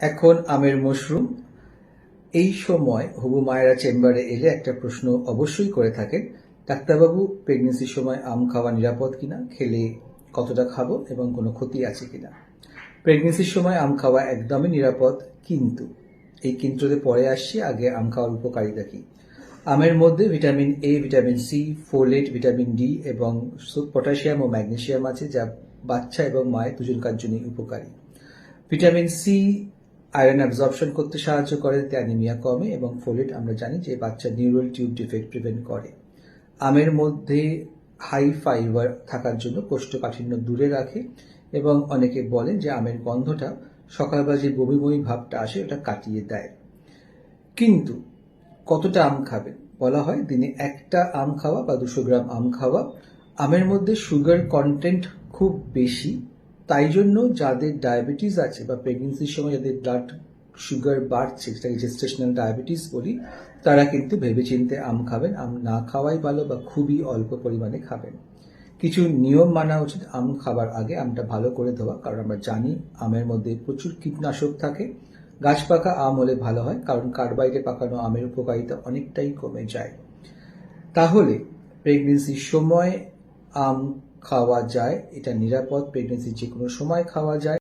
এখন আমের মশরুম। এই সময় হবু মায়েরা চেম্বারে এলে একটা প্রশ্ন অবশ্যই করে থাকেন, ডাক্তারবাবু প্রেগনেন্সির সময় আম খাওয়া নিরাপদ কিনা? খেলে কতটা খাব এবং কোনো ক্ষতি আছে কিনা? প্রেগনেন্সির সময় আম খাওয়া একদমই নিরাপদ, কিন্তু এই কিন্তুতে পরে আসছি, আগে আম খাওয়ার উপকারিতা কি? আমের মধ্যে vitamin A vitamin C folate vitamin D এবং পটাশিয়াম ও ম্যাগনেসিয়াম আছে, যা বাচ্চা এবং মায়ের দুজনকার জন্যই উপকারী। ভিটামিন সি আয়রন অ্যাবজর্পশন করতে সাহায্য করে এতে অ্যানিমিয়া কমে এবং ফোলেট আমরা জানি যে বাচ্চা নিউরাল টিউব ডিফেক্ট প্রিভেন্ট করে। আমের মধ্যে হাই ফাইবার থাকার জন্য কোষ্ঠকাঠিন্য দূরে রাখে এবং অনেকে বলেন যে আমের গন্ধটা সকালবেলা যে বমি বমি ভাবটা আসে ওটা কাটিয়ে দেয়। কিন্তু কতটা আম খাবেন বলা হয় দিনে একটা আম খাওয়া বা দুশো গ্রাম আম খাওয়া আমের মধ্যে সুগার কন্টেন্ট খুব বেশি তাই জন্য যাদের ডায়াবেটিস আছে বা প্রেগনেন্সির সময় যাদের ব্লাড সুগার বাড়ছে, যেটাকে জেস্টেশনাল ডায়াবেটিস বলি, তারা কিন্তু ভেবেচিন্তে আম খাবেন, আম না খাওয়াই ভালো বা খুবই অল্প পরিমাণে খাবেন। কিছু নিয়ম মানা উচিত, আম খাবার আগে আমটা ভালো করে ধোয়া, কারণ আমরা জানি আমের মধ্যে প্রচুর কীটনাশক থাকে। গাছ পাকা আম হলে ভালো হয়, কারণ কার্বাইডে পাকানো আমের উপকারিতা অনেকটাই কমে যায়। তাহলে প্রেগনেন্সির সময় আম খাওয়া যায় এটা নিরাপদ প্রেগনেন্সি যে কোনো সময় খাওয়া যায়।